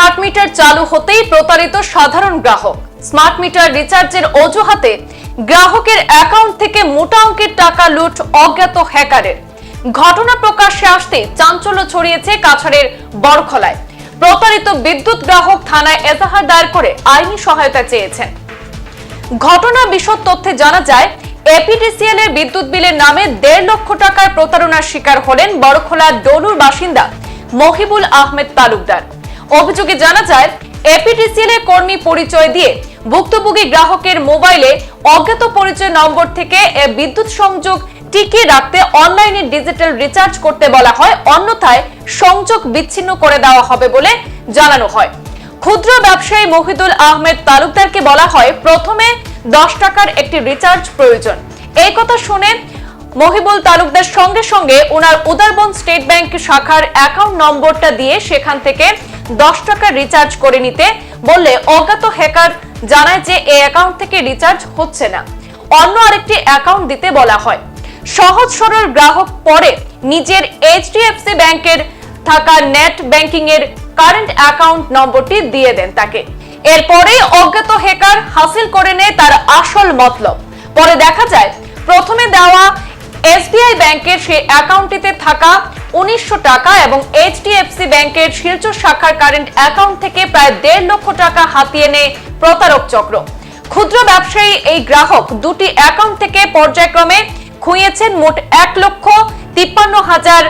Smart meter চালু হতেই প্রতারিত সাধারণ গ্রাহক। স্মার্ট মিটার রিচার্জের অজুহাতে গ্রাহকের অ্যাকাউন্ট থেকে মোটা অঙ্কের টাকা লুট অজ্ঞাত হ্যাকারের। ঘটনা প্রকাশ্যে আসতে চাঞ্চল্য ছড়িয়েছে কাছাড়ের বড়খলায়। প্রতারিত বিদ্যুৎ গ্রাহক থানায় এজাহার দায়ের করে আইনি সহায়তা চেয়েছেন। ঘটনা বিশদ তথ্যে জানা যায়, এপিডিসিএল এর বিদ্যুৎ বিলের নামে দেড় লক্ষ টাকার প্রতারণার শিকার হলেন বড়খোলার ডলুর বাসিন্দা মহিবুল আহমেদ তালুকদার। অভিযোগে জানা যায় এপিডিসিএল এর কর্মী পরিচয় দিয়ে ভুক্তভোগী গ্রাহকের মোবাইলে অজ্ঞাত পরিচয় নম্বর থেকে বিদ্যুৎ সংযোগ টিকিয়ে রাখতে অনলাইনে ডিজিটাল রিচার্জ করতে বলা হয়, অন্যথায় সংযোগ বিচ্ছিন্ন করে দেওয়া হবে বলে জানানো হয়। ক্ষুদ্র ব্যবসায়ী মহিদুল আহমেদ তালুকদারকে বলা হয়, প্রথমে দশ টাকার একটি রিচার্জ প্রয়োজন। এই কথা শুনে মহিবুল তালুকদার সঙ্গে সঙ্গে ওনার উদারবন স্টেট ব্যাংক শাখার অ্যাকাউন্ট নম্বরটা দিয়ে সেখান থেকে দশ টাকা রিচার্জ করে নিতে বললে অজ্ঞাত হ্যাকার জানায় যে এই অ্যাকাউন্ট থেকে রিচার্জ হচ্ছে না। অন্য আরেকটি অ্যাকাউন্ট দিতে বলা হয়। সহজ সরল গ্রাহক পরে নিজের এইচডিএফসি ব্যাংকের থাকা নেট ব্যাংকিং এর কারেন্ট অ্যাকাউন্ট নম্বরটি দিয়ে দেন তাকে। এরপরে অজ্ঞাত হ্যাকার হাসিল করে নেয় তার আসল মতলব। পরে দেখা যায়, প্রথমে দেওয়া এসবিআই ব্যাংকের সেই অ্যাকাউন্টটিতে থাকা উনিশশো টাকা এবং এইচডিএফসি ব্যাংকের শিলচর শাখার কারেন্ট অ্যাকাউন্ট থেকে প্রায় দেড় লক্ষ টাকা হাতিয়ে নেয় প্রতারক চক্র। ক্ষুদ্র ব্যবসায়ী এই গ্রাহক দুটি অ্যাকাউন্ট থেকে পর্যায়ক্রমে খুইয়েছেন মোট এক লক্ষ তিপ্পান্ন হাজার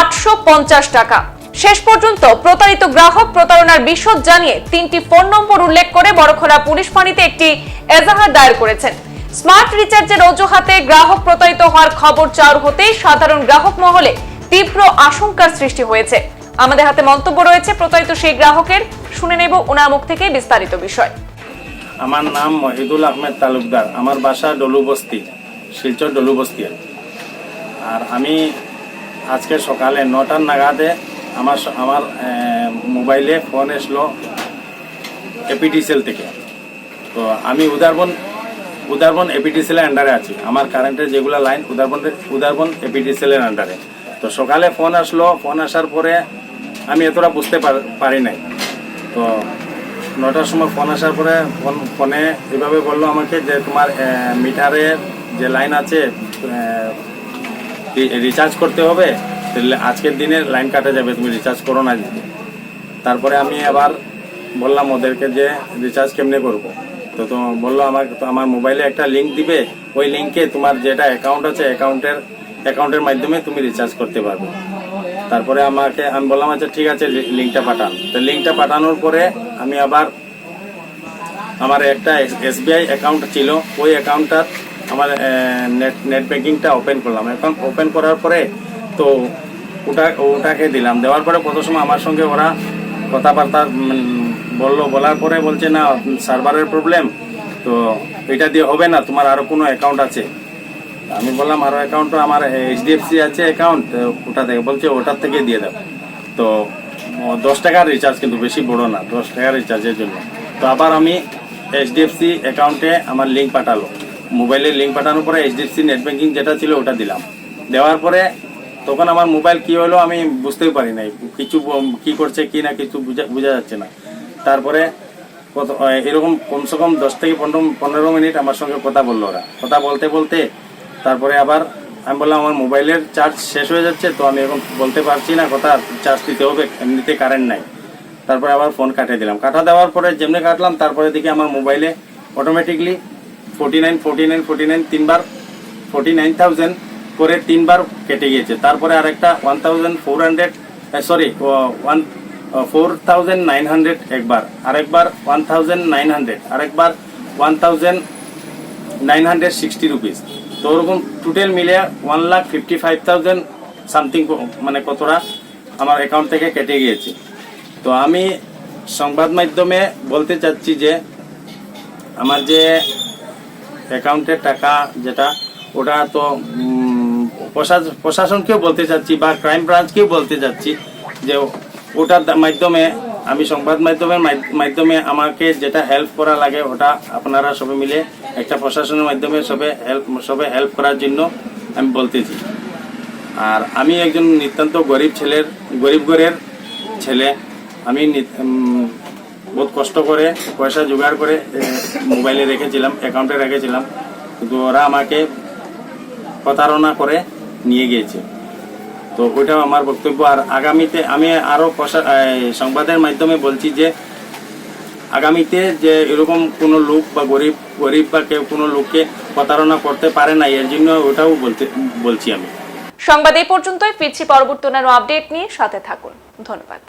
আটশো পঞ্চাশ টাকা। শেষ পর্যন্ত প্রতারিত গ্রাহক প্রতারণার বিশদ জানিয়ে তিনটি ফোন নম্বর উল্লেখ করে বড়খলা পুলিশ ফাঁড়িতে একটি এজাহার দায়ের করেছেন। স্মার্ট রিচার্জের অজুহাতে গ্রাহক প্রতারিত হওয়ার খবর চাউর হতেই সাধারণ গ্রাহক মহলে তীব্র আশঙ্কার সৃষ্টি হয়েছে। আমাদের হাতে মন্তব্য রয়েছে প্রতারিত সেই গ্রাহকের। শুনে নেব ওনার মুখ থেকে বিস্তারিত বিষয়। আমার নাম মহিদুল আহমেদ তালুকদার। আমার বাসা ডলু বস্তি শিলচর ডলু বস্তি আর আমি আজকে সকালে নটার নাগাদে আমার আমার মোবাইলে ফোন এসলো এপিডিসিএল থেকে। তো আমি উদারবন উদারবন এপিডিসিএলের আন্ডারে আছি। আমার কারেন্টের যেগুলো লাইন উদারবন উদারবন এপিডিসিএলের আন্ডারে তো সকালে ফোন আসলো ফোন আসার পরে আমি এতটা বুঝতে পার- নাই। তো নটার সময় ফোন আসার পরে ফোন ফোনে এভাবে বলল আমাকে যে তোমার মিটারের যে লাইন আছে রিচার্জ করতে হবে আজকের দিনে লাইন কাটা যাবে, তুমি রিচার্জ করো না তারপরে আমি আবার বললাম ওদেরকে যে রিচার্জ কেমনে করব। তো তো বলল আমাকে, তো আমার মোবাইলে একটা লিংক দিবে, ওই লিঙ্কে তোমার যেটা অ্যাকাউন্ট আছে অ্যাকাউন্টের অ্যাকাউন্টের মাধ্যমে তুমি রিচার্জ করতে পারবে। তারপরে আমাকে, আমি বললাম আচ্ছা ঠিক আছে লিঙ্কটা পাঠান। তো লিঙ্কটা পাঠানোর পরে আমি আবার আমার একটা এসবিআই অ্যাকাউন্ট ছিল। ওই অ্যাকাউন্টটা আমার নেট নেট ব্যাঙ্কিংটা ওপেন করলাম। এখন ওপেন করার পরে তো ওটা, ওটাকে দিলাম। দেওয়ার পরে কত সময় আমার সঙ্গে ওরা কথাবার্তা বলল, বলার পরে বলছে, না সার্ভারের প্রবলেম তো এটা দিয়ে হবে না, তোমার আরও কোনো অ্যাকাউন্ট আছে। আমি বললাম, আরও অ্যাকাউন্ট আমার এইচডিএফসি আছে অ্যাকাউন্ট ওটা থেকে বলছে, ওটার থেকে দিয়ে দাও। তো দশ টাকার রিচার্জ কিন্তু বেশি বড় না, দশ টাকার রিচার্জের জন্য। তো আবার আমি এইচডিএফসি অ্যাকাউন্টে আমার লিঙ্ক পাঠালো। মোবাইলের লিঙ্ক পাঠানোর পরে এইচডিএফসি নেট ব্যাঙ্কিং যেটা ছিল ওটা দিলাম। দেওয়ার পরে তখন আমার মোবাইল কি হলো আমি বুঝতেই পারি নাই, কিছু কি করছে, কি না কিছু বুঝা যাচ্ছে না। তারপরে এরকম কমসে কম দশ থেকে পনেরো পনেরো মিনিট আমার সঙ্গে কথা বলল ওরা। কথা বলতে বলতে তারপরে আবার আমি বললাম, আমার মোবাইলের চার্জ শেষ হয়ে যাচ্ছে, তো আমি এখন বলতে পারছি না কথা চার্জ দিতে হবে, এমনিতে কারেন্ট নাই। তারপরে আবার ফোন কাটিয়ে দিলাম। কাটা দেওয়ার পরে যেমনি কাটলাম, তারপরে দেখি আমার মোবাইলে automatically forty nine forty nine forty nine তিনবার ফোর্টি নাইন থাউজেন্ড করে তিনবার কেটে গিয়েছে। তারপরে আরেকটা one thousand four hundred sorry one four thousand nine hundred একবার, আরেকবার ওয়ান থাউজেন্ড নাইন হান্ড্রেড আরেকবার one thousand nine hundred sixty rupees তো ওরকম টোটাল মিলে one lakh fifty five thousand something মানে কতটা আমার অ্যাকাউন্ট থেকে কেটে গিয়েছে। তো আমি সংবাদ মাধ্যমে বলতে চাচ্ছি যে আমার যে অ্যাকাউন্টের টাকা যেটা, ওটা তো প্রশাসনকেও বলতে চাচ্ছি বা ক্রাইম ব্রাঞ্চকেও বলতে চাচ্ছি যে ওটার মাধ্যমে আমি সংবাদ মাধ্যমের মাধ্যমে আমাকে যেটা হেল্প করা লাগে ওটা আপনারা সবাই মিলে একটা প্রশাসনের মাধ্যমে সবে হেল্প সবে হেল্প করার জন্য আমি বলতেছি। আর আমি একজন নিতান্ত গরিব ছেলের, গরিব ঘরের ছেলে। আমি বহুত কষ্ট করে, পয়সা জোগাড় করে মোবাইলে রেখেছিলাম অ্যাকাউন্টে রেখেছিলাম। কিন্তু ওরা আমাকে প্রতারণা করে নিয়ে গিয়েছে। তো ওইটাও আমার বক্তব্য। আর আগামীতে আমি আরও সংবাদের মাধ্যমে বলছি যে আগামীতে যে এরকম কোনো লোক বা গরিব গরিব বা কেউ কোনো লোককে প্রতারণা করতে পারে না, এর জন্য ওটাও বলতে, বলছি আমি। সংবাদ এই পর্যন্তই। ফিরছি পরবর্তী অন্যান্য আপডেট নিয়ে। সাথে থাকুন। ধন্যবাদ।